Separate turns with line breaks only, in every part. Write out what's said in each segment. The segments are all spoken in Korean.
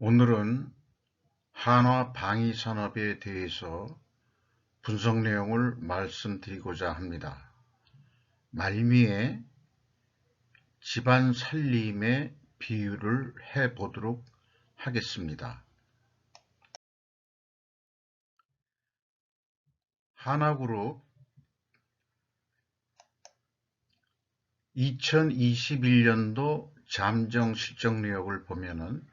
오늘은 한화 방위 산업에 대해서 분석 내용을 말씀드리고자 합니다. 말미에 집안 살림의 비유를 해 보도록 하겠습니다. 하나그룹 2021년도 잠정 실적 내역을 보면은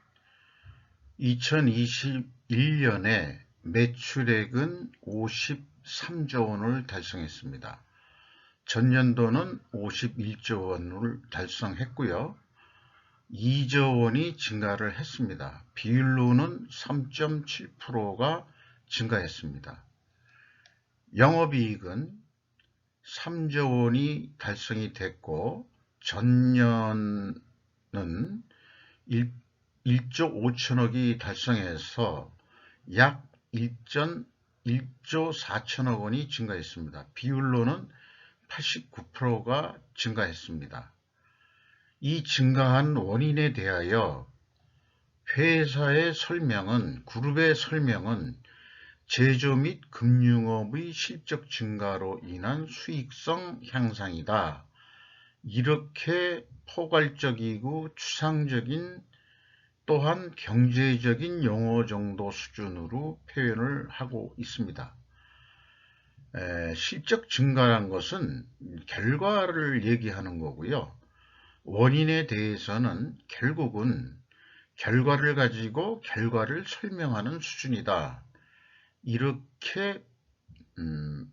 2021년에 매출액은 53조 원을 달성했습니다. 전년도는 51조 원을 달성했고요. 2조 원이 증가를 했습니다. 비율로는 3.7%가 증가했습니다. 영업이익은 3조 원이 달성이 됐고 전년은 1, 1조 5천억이 달성해서 약 1전 1조 4천억 원이 증가했습니다. 비율로는 89%가 증가했습니다. 이 증가한 원인에 대하여 회사의 설명은 그룹의 설명은 제조 및 금융업의 실적 증가로 인한 수익성 향상이다. 이렇게 포괄적이고 추상적인 또한 경제적인 용어 정도 수준으로 표현을 하고 있습니다. 에, 실적 증가란 것은 결과를 얘기하는 거고요. 원인에 대해서는 결국은 결과를 가지고 결과를 설명하는 수준이다. 이렇게 음,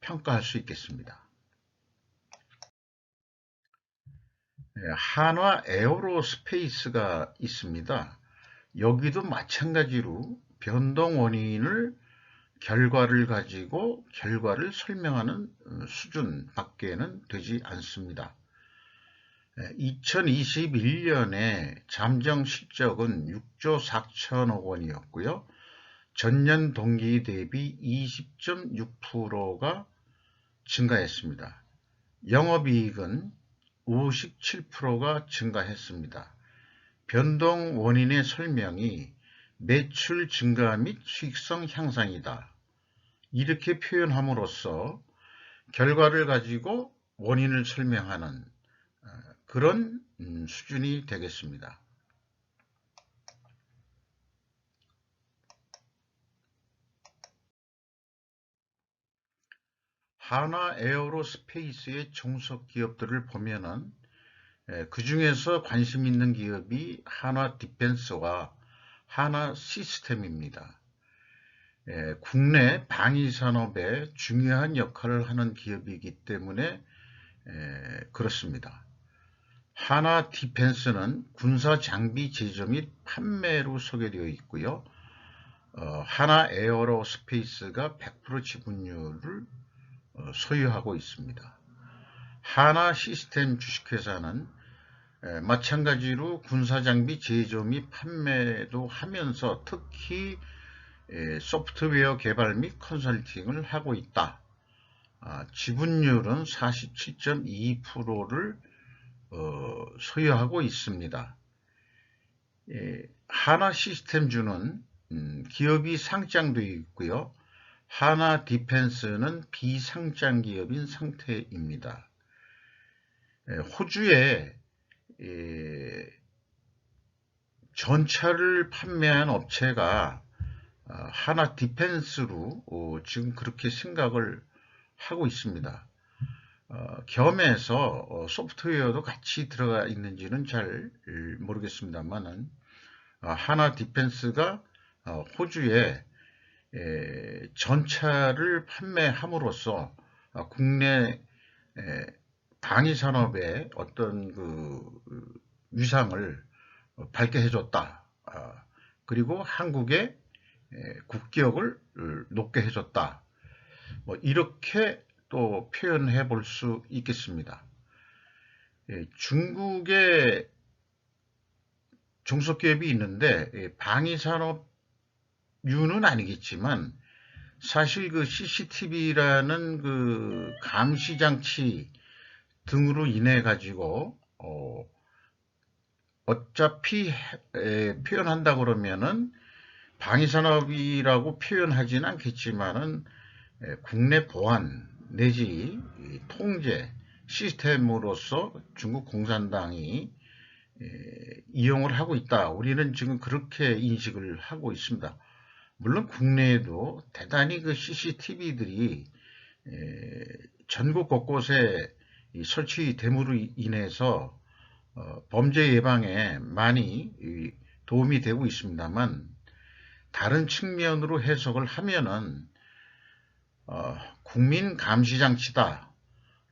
평가할 수 있겠습니다. 한화 에어로스페이스가 있습니다. 여기도 마찬가지로 변동 원인을 결과를 가지고 결과를 설명하는 어, 수준 밖에는 되지 않습니다. 2021년에 예, 잠정 실적은 6조 4천억 원이었고요. 전년 동기 대비 20.6%가 증가했습니다. 영업이익은 57%가 증가했습니다. 변동 원인의 설명이 매출 증가 및 수익성 향상이다. 이렇게 표현함으로써 결과를 가지고 원인을 설명하는 어, 그런 음, 수준이 되겠습니다. 하나 에어로스페이스의 종속 기업들을 보면은 그 중에서 관심 있는 기업이 하나 디펜스와 하나 시스템입니다. 국내 방위 산업에 중요한 역할을 하는 기업이기 때문에 그렇습니다. 하나 디펜스는 군사 장비 제조 및 판매로 소개되어 있고요. 어, 하나 에어로스페이스가 100% 지분율을 어, 소유하고 있습니다. 하나 시스템 주식회사는 마찬가지로 군사장비 제조 및 판매도 하면서 특히 소프트웨어 개발 및 컨설팅을 하고 있다. 아, 지분율은 47.2%를 어, 소유하고 있습니다. 하나 시스템주는 음, 기업이 상장되어 있고요. 하나 디펜스는 비상장 기업인 상태입니다. 호주에 전차를 판매한 업체가 어, 하나 디펜스로 어, 지금 그렇게 생각을 하고 있습니다. 어, 겸해서 소프트웨어도 같이 들어가 있는지는 잘 모르겠습니다만은 하나 디펜스가 호주에 전차를 판매함으로써 국내 방위 산업의 어떤 그 위상을 밝게 해줬다. 아, 그리고 한국의 국격을 높게 해줬다. 뭐 이렇게 또 표현해 볼 수 있겠습니다. 중국의 중소기업이 있는데 방위산업 유는 아니겠지만 사실 그 CCTV라는 그 감시 장치 등으로 인해 가지고 어, 어차피 에, 표현한다 그러면은 방위산업이라고 표현하지는 않겠지만은 에, 국내 보안 내지 통제 시스템으로서 중국 공산당이 에, 이용을 하고 있다. 우리는 지금 그렇게 인식을 하고 있습니다. 물론 국내에도 대단히 그 CCTV들이 전국 곳곳에 설치됨으로 인해서 어, 범죄 예방에 많이 도움이 되고 있습니다만 다른 측면으로 해석을 하면은 어, 국민 감시 장치다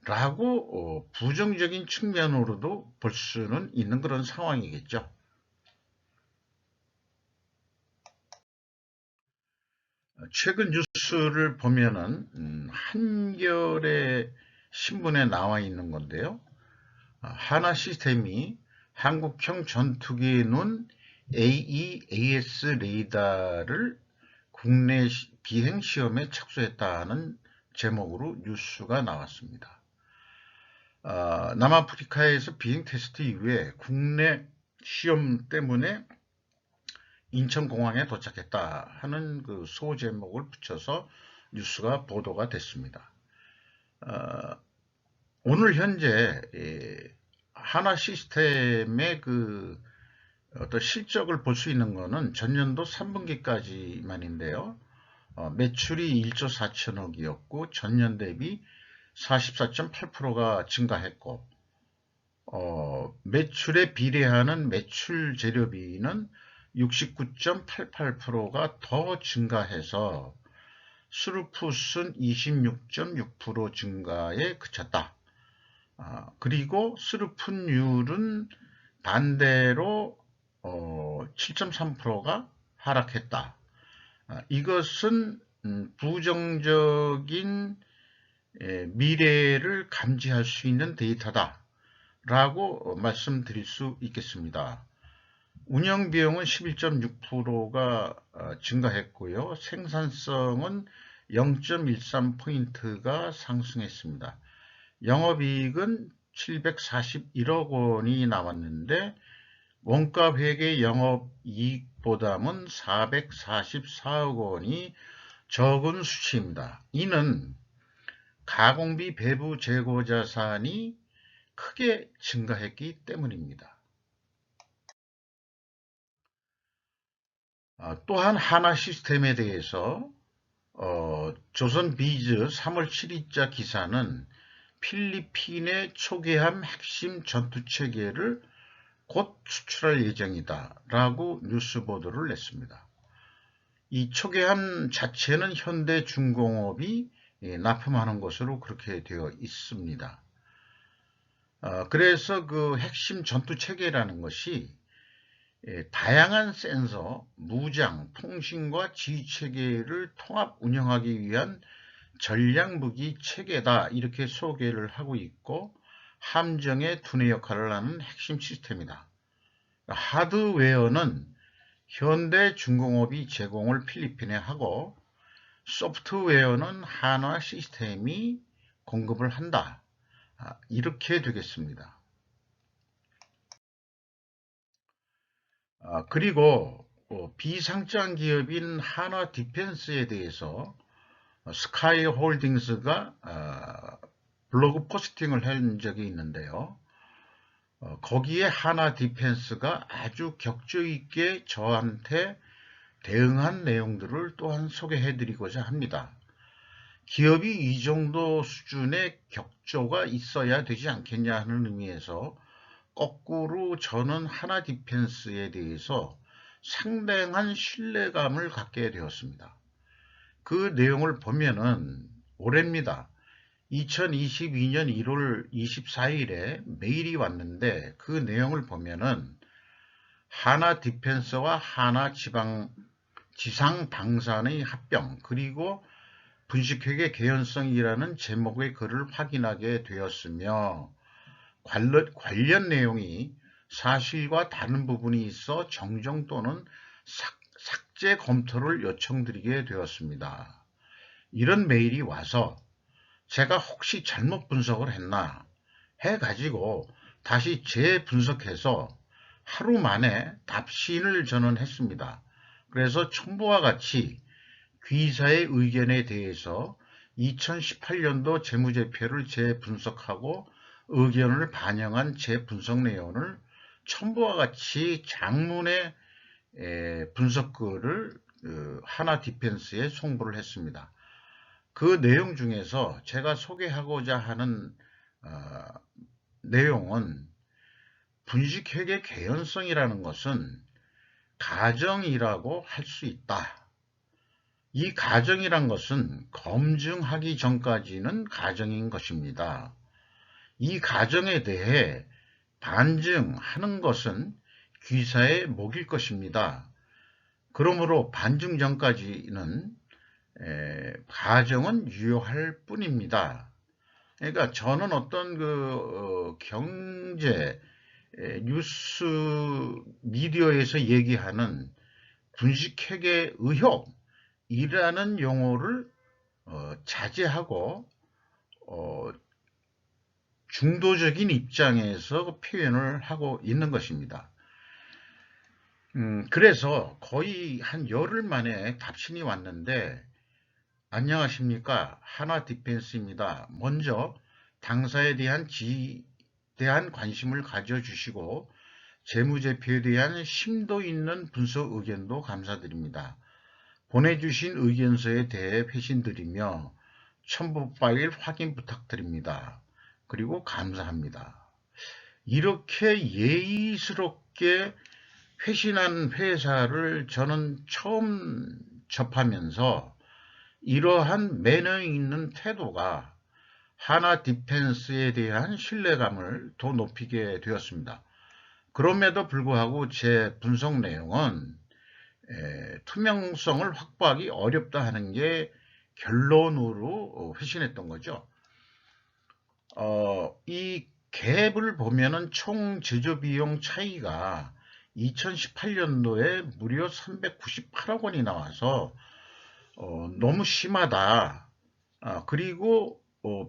라고 어, 부정적인 측면으로도 볼 수는 있는 그런 상황이겠죠. 최근 뉴스를 보면은 음, 한겨레 신문에 나와 있는 건데요. 아, 하나 시스템이 한국형 전투기에 놓은 AEAS 레이더를 국내 비행 시험에 착수했다는 제목으로 뉴스가 나왔습니다. 아, 남아프리카에서 비행 테스트 이후에 국내 시험 때문에 인천공항에 도착했다 하는 그 소제목을 붙여서 뉴스가 보도가 됐습니다. 어, 오늘 현재 하나 시스템의 그 어떤 실적을 볼 수 있는 것은 전년도 3분기까지만인데요. 어, 매출이 1조 4천억이었고 전년 대비 44.8%가 증가했고 어, 매출에 비례하는 매출 재료비는 69.88%가 더 증가해서 스루풋은 26.6% 증가에 그쳤다. 아, 그리고 스루풋율은 반대로 어, 7.3%가 하락했다. 아, 이것은 음, 부정적인 에, 미래를 감지할 수 있는 데이터다 라고 말씀드릴 수 있겠습니다. 운영 비용은 11.6%가 어, 증가했고요. 생산성은 0.13포인트가 상승했습니다. 영업이익은 741억 원이 나왔는데 원가 회계 영업이익보다는 444억 원이 적은 수치입니다. 이는 가공비 배부 재고 자산이 크게 증가했기 때문입니다. 또한 하나 시스템에 대해서 어, 조선 비즈 3월 7일자 기사는 필리핀의 초계함 핵심 전투 체계를 곧 수출할 예정이다 라고 뉴스 보도를 냈습니다. 이 초계함 자체는 현대중공업이 예, 납품하는 것으로 그렇게 되어 있습니다. 어, 그래서 그 핵심 전투 체계라는 것이 예, 다양한 센서, 무장, 통신과 지휘체계를 통합 운영하기 위한 전략무기 체계다 이렇게 소개를 하고 있고 함정의 두뇌 역할을 하는 핵심 시스템이다. 하드웨어는 현대 중공업이 제공을 필리핀에 하고 소프트웨어는 한화 시스템이 공급을 한다. 아, 이렇게 되겠습니다. 아, 그리고 어, 비상장 기업인 하나 디펜스에 대해서 스카이 홀딩스가 아, 블로그 포스팅을 한 적이 있는데요. 어, 거기에 하나 디펜스가 아주 격조 있게 저한테 대응한 내용들을 또한 소개해 드리고자 합니다. 기업이 이 정도 수준의 격조가 있어야 되지 않겠냐 하는 의미에서 거꾸로 저는 하나 디펜스에 대해서 상당한 신뢰감을 갖게 되었습니다. 그 내용을 보면은 올해입니다. 2022년 1월 24일에 메일이 왔는데 그 내용을 보면은 하나 디펜스와 하나 지방 지상 방산의 합병 그리고 분식회계 개연성이라는 제목의 글을 확인하게 되었으며 관련, 내용이 사실과 다른 부분이 있어 정정 또는 삭, 삭제 검토를 요청드리게 되었습니다. 이런 메일이 와서 제가 혹시 잘못 분석을 했나 해가지고 다시 재분석해서 하루 만에 답신을 전원했습니다. 그래서 첨부와 같이 귀사의 의견에 대해서 2018년도 재무제표를 재분석하고 의견을 반영한 재분석 내용을 첨부와 같이 장문의 분석글을 그 하나 디펜스에 송부를 했습니다. 그 내용 중에서 제가 소개하고자 하는 어, 내용은 분식회계 개연성이라는 것은 가정이라고 할 수 있다. 이 가정이란 것은 검증하기 전까지는 가정인 것입니다. 이 가정에 대해 반증하는 것은 귀사의 목일 것입니다. 그러므로 반증 전까지는 가정은 유효할 뿐입니다. 그러니까 저는 어떤 그 어, 경제 뉴스 미디어에서 얘기하는 분식회계 의혹이라는 용어를 어, 자제하고 어, 중도적인 입장에서 표현을 하고 있는 것입니다. 음, 그래서 거의 한 열흘 만에 답신이 왔는데 안녕하십니까 하나 디펜스입니다. 먼저 당사에 대한 지대한 관심을 가져주시고 재무제표에 대한 심도 있는 분석 의견도 감사드립니다. 보내주신 의견서에 대해 회신드리며 첨부 파일 확인 부탁드립니다. 그리고 감사합니다. 이렇게 예의스럽게 회신한 회사를 저는 처음 접하면서 이러한 매너 있는 태도가 하나 디펜스에 대한 신뢰감을 더 높이게 되었습니다. 그럼에도 불구하고 제 분석 내용은 에, 투명성을 확보하기 어렵다 하는 게 결론으로 회신했던 거죠. 어, 이 갭을 보면은 총 제조 비용 차이가 2018년도에 무려 398억 원이 나와서 어, 너무 심하다. 아, 그리고 어,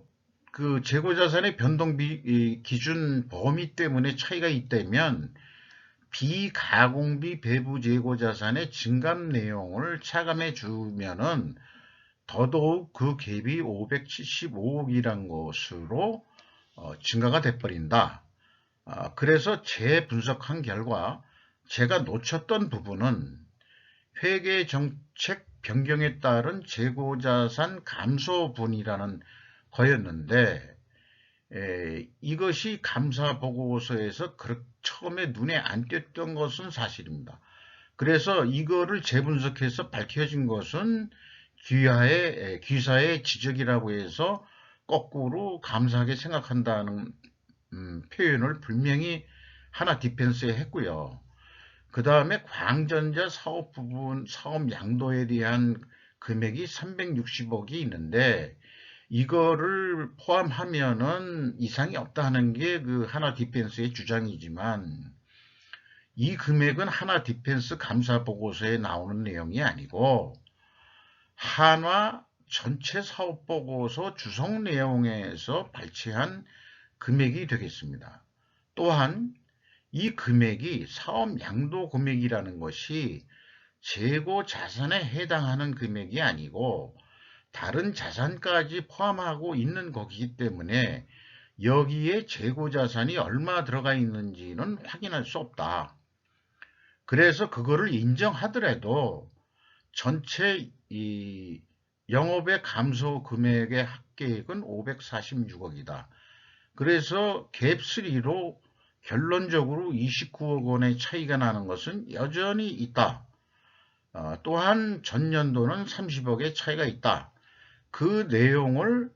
그 재고자산의 변동 비, 기준 범위 때문에 차이가 있다면 비가공비 배부 재고자산의 증감 내용을 차감해 주면은 더더욱 그 갭이 575억이란 것으로 어, 증가가 돼버린다. 아, 그래서 재분석한 결과 제가 놓쳤던 부분은 회계 정책 변경에 따른 재고자산 감소분이라는 거였는데 에, 이것이 감사보고서에서 처음에 눈에 안 띄었던 것은 사실입니다. 그래서 이거를 재분석해서 밝혀진 것은 귀하의, 귀사의 지적이라고 해서 거꾸로 감사하게 생각한다는 음, 표현을 분명히 하나 디펜스에 했고요. 그 다음에 광전자 사업 부분 사업 양도에 대한 금액이 360억이 있는데 이거를 포함하면은 이상이 없다 하는 게 그 하나 디펜스의 주장이지만 이 금액은 하나 디펜스 감사 보고서에 나오는 내용이 아니고 한화 전체 사업 보고서 주성 내용에서 발췌한 금액이 되겠습니다. 또한 이 금액이 사업 양도 금액이라는 것이 재고 자산에 해당하는 금액이 아니고 다른 자산까지 포함하고 있는 거기 때문에 여기에 재고 자산이 얼마 들어가 있는지는 확인할 수 없다. 그래서 그거를 인정하더라도 전체 이 영업의 감소 금액의 합계액은 546억이다. 그래서 갭3로 결론적으로 29억 원의 차이가 나는 것은 여전히 있다. 어, 또한 전년도는 30억의 차이가 있다. 그 내용을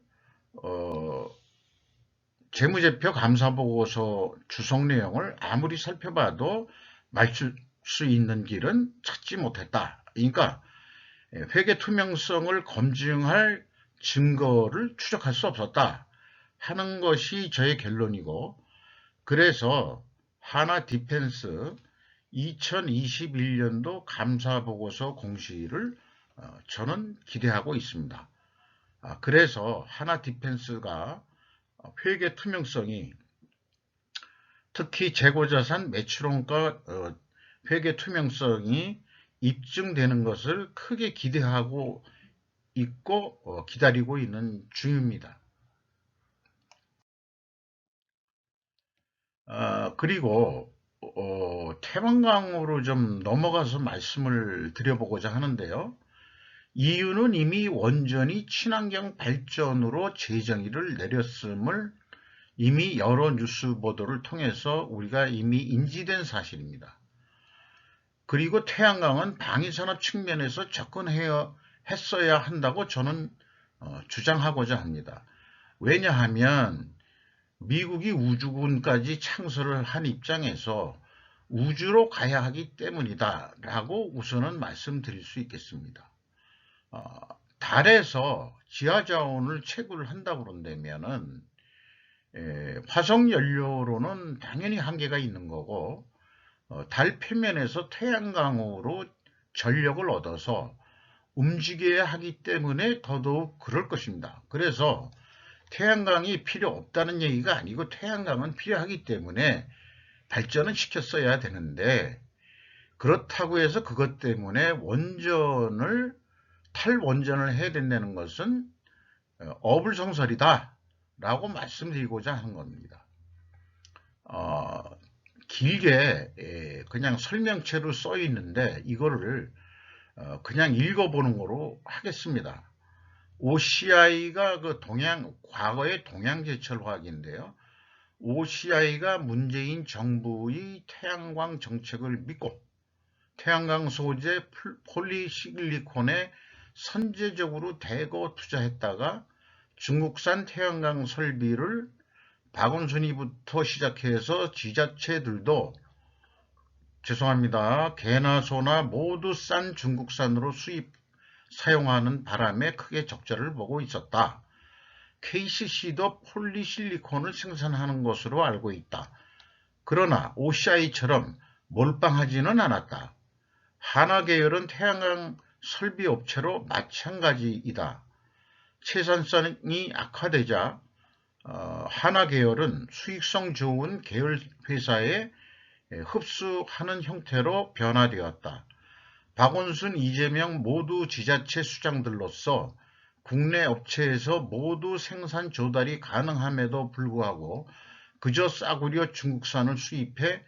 어, 재무제표 감사보고서 주석 내용을 아무리 살펴봐도 맞출 수 있는 길은 찾지 못했다. 그러니까 회계 투명성을 검증할 증거를 추적할 수 없었다 하는 것이 저의 결론이고 그래서 하나 디펜스 2021년도 감사보고서 공시를 어, 저는 기대하고 있습니다. 아, 그래서 하나 디펜스가 회계 투명성이 특히 재고자산 매출원가 어, 회계 투명성이 입증되는 것을 크게 기대하고 있고 어, 기다리고 있는 중입니다. 아, 그리고 어, 태만강으로 좀 넘어가서 말씀을 드려보고자 하는데요. 이유는 이미 원전이 친환경 발전으로 재정의를 내렸음을 이미 여러 뉴스 보도를 통해서 우리가 이미 인지된 사실입니다. 그리고 태양광은 방위산업 측면에서 접근해야 했어야 한다고 저는 어, 주장하고자 합니다. 왜냐하면 미국이 우주군까지 창설을 한 입장에서 우주로 가야 하기 때문이다 라고 우선은 말씀드릴 수 있겠습니다. 어, 달에서 지하자원을 채굴을 한다고 그런다면은 에, 화석 연료로는 당연히 한계가 있는 거고 어, 달 표면에서 태양광으로 전력을 얻어서 움직여야 하기 때문에 더더욱 그럴 것입니다. 그래서 태양광이 필요 없다는 얘기가 아니고 태양광은 필요하기 때문에 발전은 시켰어야 되는데 그렇다고 해서 그것 때문에 원전을 탈원전을 해야 된다는 것은 어, 어불성설이다 라고 말씀드리고자 하는 겁니다. 어, 길게 예, 그냥 설명체로 써 있는데 이거를 어, 그냥 읽어보는 거로 하겠습니다. OCI가 그 동양 과거의 동양제철 화학인데요. OCI가 문재인 정부의 태양광 정책을 믿고 태양광 소재 폴리실리콘에 선제적으로 대거 투자했다가 중국산 태양광 설비를 박원순이부터 시작해서 지자체들도 죄송합니다. 개나 소나 모두 싼 중국산으로 수입 사용하는 바람에 크게 적자를 보고 있었다. KCC도 폴리실리콘을 생산하는 것으로 알고 있다. 그러나 OCI처럼 몰빵하지는 않았다. 한화계열은 태양광 설비 업체로 마찬가지이다. 채산성이 악화되자 어, 한화계열은 수익성 좋은 계열 회사에 흡수하는 형태로 변화되었다. 박원순, 이재명 모두 지자체 수장들로서 국내 업체에서 모두 생산 조달이 가능함에도 불구하고 그저 싸구려 중국산을 수입해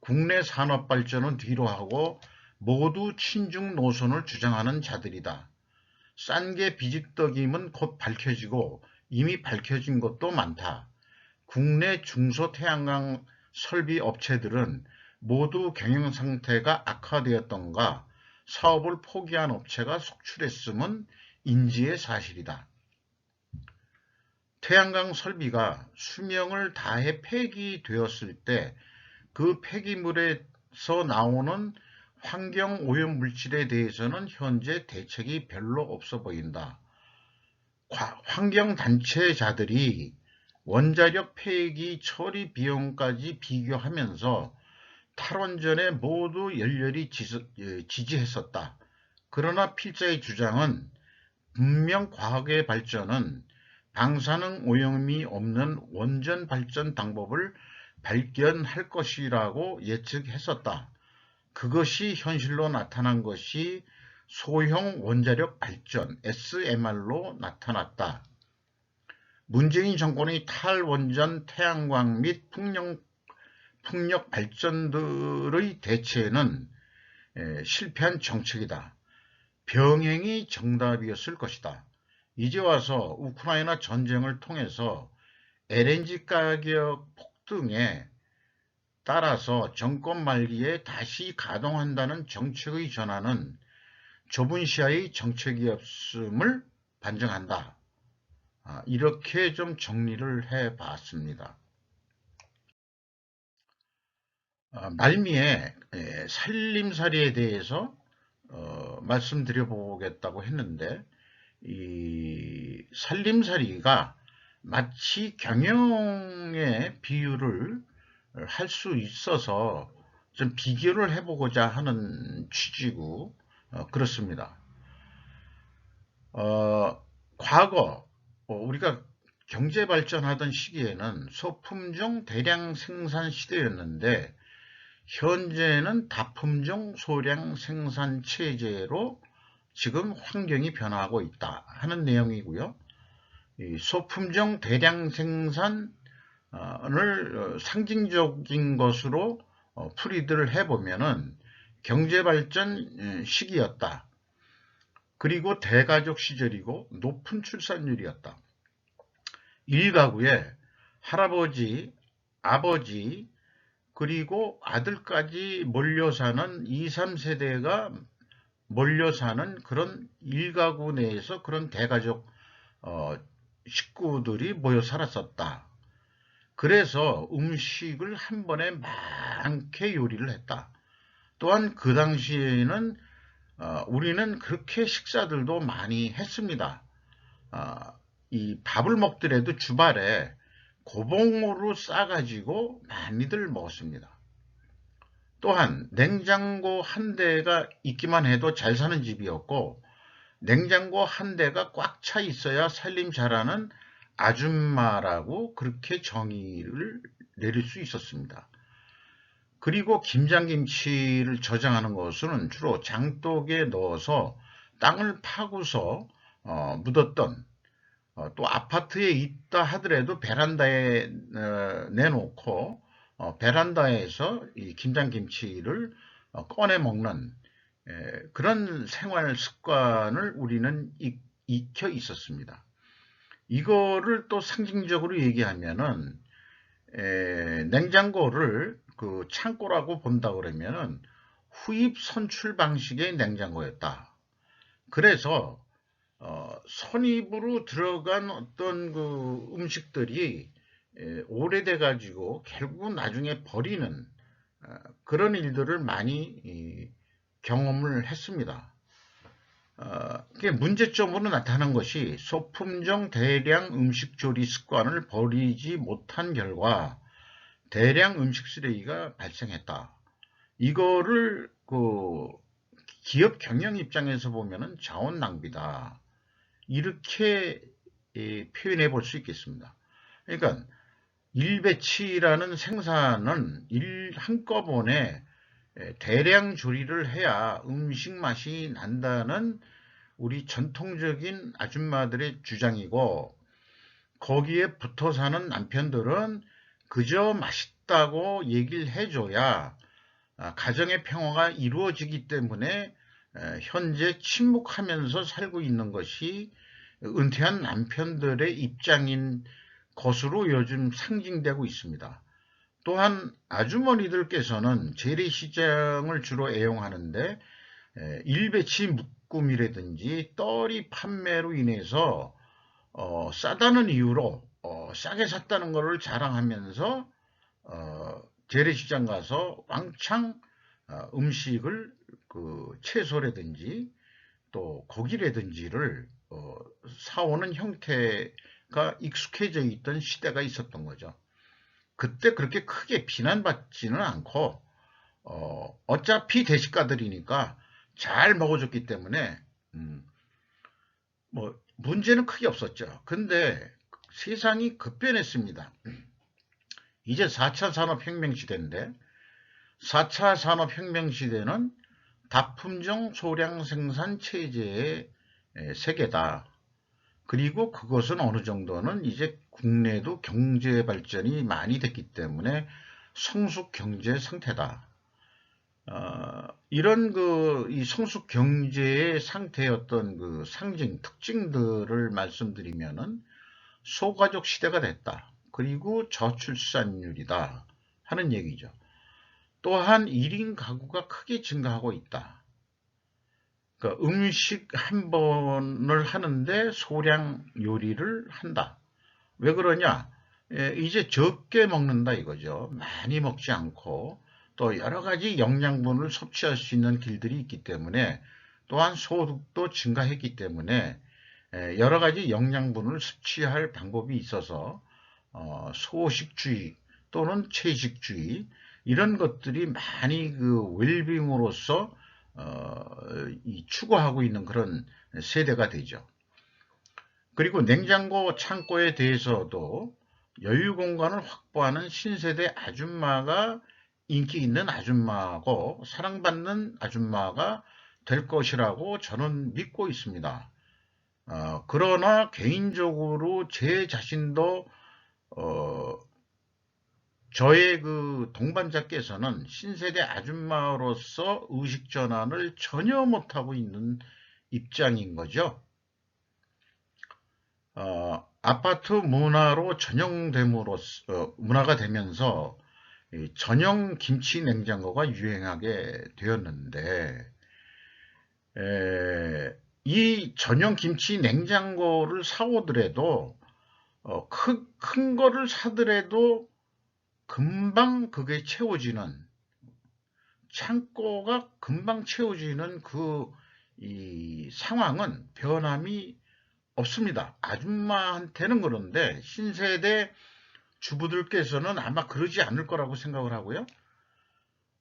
국내 산업 발전은 뒤로 하고 모두 친중 노선을 주장하는 자들이다. 싼 게 비집덕임은 곧 밝혀지고 이미 밝혀진 것도 많다. 국내 중소태양광 설비 업체들은 모두 경영 상태가 악화되었던가 사업을 포기한 업체가 속출했음은 인지의 사실이다. 태양광 설비가 수명을 다해 폐기되었을 때 그 폐기물에서 나오는 환경 오염 물질에 대해서는 현재 대책이 별로 없어 보인다. 환경단체자들이 원자력 폐기 처리 비용까지 비교하면서 탈원전에 모두 열렬히 예, 지지했었다. 그러나 필자의 주장은 분명 과학의 발전은 방사능 오염이 없는 원전 발전 방법을 발견할 것이라고 예측했었다. 그것이 현실로 나타난 것이 소형 원자력 발전 SMR로 나타났다. 문재인 정권의 탈원전 태양광 및 풍력, 풍력 발전들의 대체는 실패한 정책이다. 병행이 정답이었을 것이다. 이제 와서 우크라이나 전쟁을 통해서 LNG 가격 폭등에 따라서 정권 말기에 다시 가동한다는 정책의 전환은 좁은 시야의 정책이었음을 반증한다. 아, 이렇게 좀 정리를 해 봤습니다. 아, 말미에 살림살이에 대해서 어, 말씀드려 보겠다고 했는데 이 살림살이가 마치 경영의 비유를 할 수 있어서 좀 비교를 해보고자 하는 취지고 어, 그렇습니다. 어, 과거 어, 우리가 경제 발전하던 시기에는 소품종 대량 생산 시대였는데 현재는 다품종 소량 생산 체제로 지금 환경이 변화하고 있다 하는 내용이고요. 소품종 대량 생산을 어, 상징적인 것으로 어, 풀이들을 해보면은 경제발전 시기였다. 그리고 대가족 시절이고 높은 출산율이었다. 일가구에 할아버지, 아버지, 그리고 아들까지 몰려 사는 2, 3세대가 몰려 사는 그런 일가구 내에서 그런 대가족 어, 식구들이 모여 살았었다. 그래서 음식을 한 번에 많게 요리를 했다. 또한 그 당시에는 어, 우리는 그렇게 식사들도 많이 했습니다. 어, 이 밥을 먹더라도 주말에 고봉으로 싸가지고 많이들 먹었습니다. 또한 냉장고 한 대가 있기만 해도 잘 사는 집이었고 냉장고 한 대가 꽉 차 있어야 살림 잘하는 아줌마라고 그렇게 정의를 내릴 수 있었습니다. 그리고 김장김치를 저장하는 것은 주로 장독에 넣어서 땅을 파고서 어, 묻었던 어, 또 아파트에 있다 하더라도 베란다에 어, 내놓고 어, 베란다에서 이 김장김치를 어, 꺼내 먹는 에, 그런 생활 습관을 우리는 익, 익혀 있었습니다. 이거를 또 상징적으로 얘기하면은 에, 냉장고를 그 창고라고 본다 그러면은 후입 선출 방식의 냉장고였다. 그래서 어, 선입으로 들어간 어떤 그 음식들이 에, 오래돼 가지고 결국 나중에 버리는 어, 그런 일들을 많이 이, 경험을 했습니다. 어, 문제점으로 나타난 것이 소품종 대량 음식 조리 습관을 버리지 못한 결과 대량 음식 쓰레기가 발생했다. 이거를 그 기업 경영 입장에서 보면은 자원 낭비다. 이렇게 예, 표현해 볼 수 있겠습니다. 그러니까 일배치라는 생산은 일 한꺼번에 예, 대량 조리를 해야 음식 맛이 난다는 우리 전통적인 아줌마들의 주장이고 거기에 붙어 사는 남편들은 그저 맛있다고 얘기를 해줘야 아, 가정의 평화가 이루어지기 때문에 현재 침묵하면서 살고 있는 것이 은퇴한 남편들의 입장인 것으로 요즘 상징되고 있습니다. 또한 아주머니들께서는 재래시장을 주로 애용하는데 일배치 묶음이라든지 떨이 판매로 인해서 어, 싸다는 이유로 어, 싸게 샀다는 것을 자랑하면서 어, 재래시장 가서 왕창 어, 음식을 그 채소라든지 또 고기라든지를 어, 사오는 형태가 익숙해져 있던 시대가 있었던 거죠. 그때 그렇게 크게 비난받지는 않고 어, 어차피 대식가들이니까 잘 먹어줬기 때문에 음, 뭐 문제는 크게 없었죠. 근데 세상이 급변했습니다. 이제 4차 산업혁명 시대인데 4차 산업혁명 시대는 다품종 소량 생산 체제의 세계다. 그리고 그것은 어느 정도는 이제 국내도 경제 발전이 많이 됐기 때문에 성숙 경제 상태다. 어, 이런 그, 이 성숙 경제의 상태였던 그 상징, 특징들을 말씀드리면은 소가족 시대가 됐다. 그리고 저출산율이다. 하는 얘기죠. 또한 1인 가구가 크게 증가하고 있다. 그러니까 음식 한 번을 하는데 소량 요리를 한다. 왜 그러냐? 예, 이제 적게 먹는다 이거죠. 많이 먹지 않고 또 여러 가지 영양분을 섭취할 수 있는 길들이 있기 때문에 또한 소득도 증가했기 때문에 예, 여러 가지 영양분을 섭취할 방법이 있어서 어, 소식주의 또는 채식주의 이런 것들이 많이 그 웰빙으로서 어, 추구하고 있는 그런 세대가 되죠. 그리고 냉장고 창고에 대해서도 여유 공간을 확보하는 신세대 아줌마가 인기 있는 아줌마고 사랑받는 아줌마가 될 것이라고 저는 믿고 있습니다. 어, 그러나 개인적으로 제 자신도 어, 저의 그 동반자께서는 신세대 아줌마로서 의식 전환을 전혀 못하고 있는 입장인 거죠. 어, 아파트 문화로 전용됨으로써 어, 문화가 되면서 이 전용 김치 냉장고가 유행하게 되었는데 에, 이 전용 김치 냉장고를 사오더라도 어, 큰, 큰 거를 사더라도 금방 그게 채워지는 창고가 금방 채워지는 그 이 상황은 변함이 없습니다. 아줌마한테는 그런데 신세대 주부들께서는 아마 그러지 않을 거라고 생각을 하고요.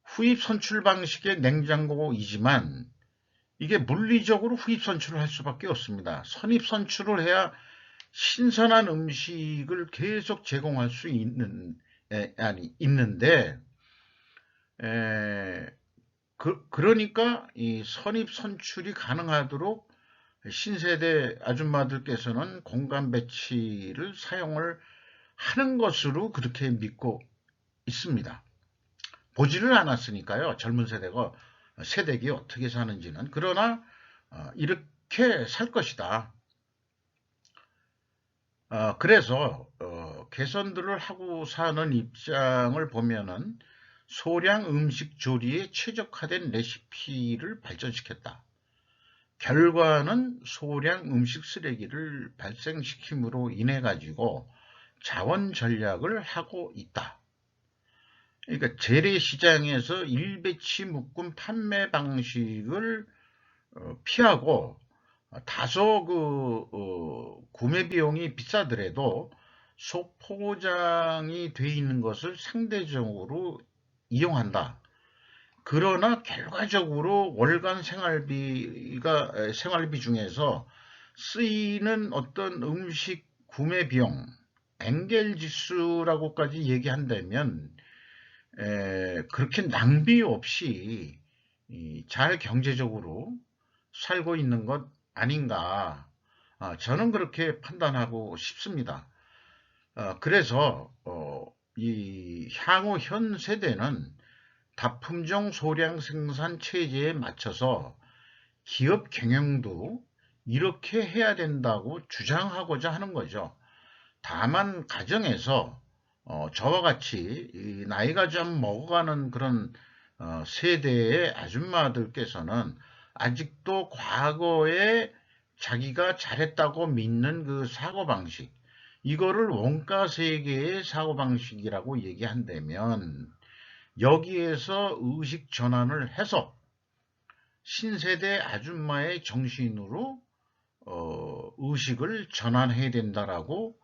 후입 선출 방식의 냉장고이지만 이게 물리적으로 후입 선출을 할 수밖에 없습니다. 선입 선출을 해야 신선한 음식을 계속 제공할 수 있는 에, 아니 있는데 에, 그, 그러니까 이 선입 선출이 가능하도록 신세대 아줌마들께서는 공간 배치를 사용을 하는 것으로 그렇게 믿고 있습니다. 보지를 않았으니까요. 젊은 세대가 세대기 어떻게 사는지는 그러나 어, 이렇게 살 것이다. 어, 그래서 어, 개선들을 하고 사는 입장을 보면은 소량 음식 조리에 최적화된 레시피를 발전시켰다. 결과는 소량 음식 쓰레기를 발생시킴으로 인해 가지고 자원 전략을 하고 있다. 그러니까 재래시장에서 일배치 묶음 판매 방식을 어, 피하고 다소 그 어, 구매 비용이 비싸더라도 소포장이 돼 있는 것을 상대적으로 이용한다. 그러나 결과적으로 월간 생활비가 생활비 중에서 쓰이는 어떤 음식 구매 비용 엥겔 지수라고까지 얘기한다면 에, 그렇게 낭비 없이 잘 경제적으로 살고 있는 것 아닌가 아, 저는 그렇게 판단하고 싶습니다. 어, 그래서 어, 이 향후 현 세대는 다품종 소량 생산 체제에 맞춰서 기업 경영도 이렇게 해야 된다고 주장하고자 하는 거죠. 다만 가정에서 어, 저와 같이 나이가 좀 먹어가는 그런 어, 세대의 아줌마들께서는 아직도 과거에 자기가 잘했다고 믿는 그 사고방식, 이거를 원가 세계의 사고방식이라고 얘기한다면 여기에서 의식 전환을 해서 신세대 아줌마의 정신으로 어, 의식을 전환해야 된다라고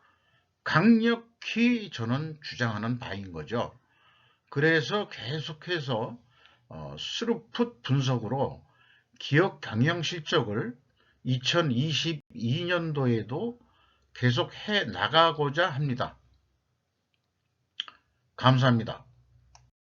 강력 히 저는 주장하는 바인 거죠. 그래서 계속해서 어, 스루풋 분석으로 기업 경영 실적을 2022년도에도 계속 해 나가고자 합니다. 감사합니다.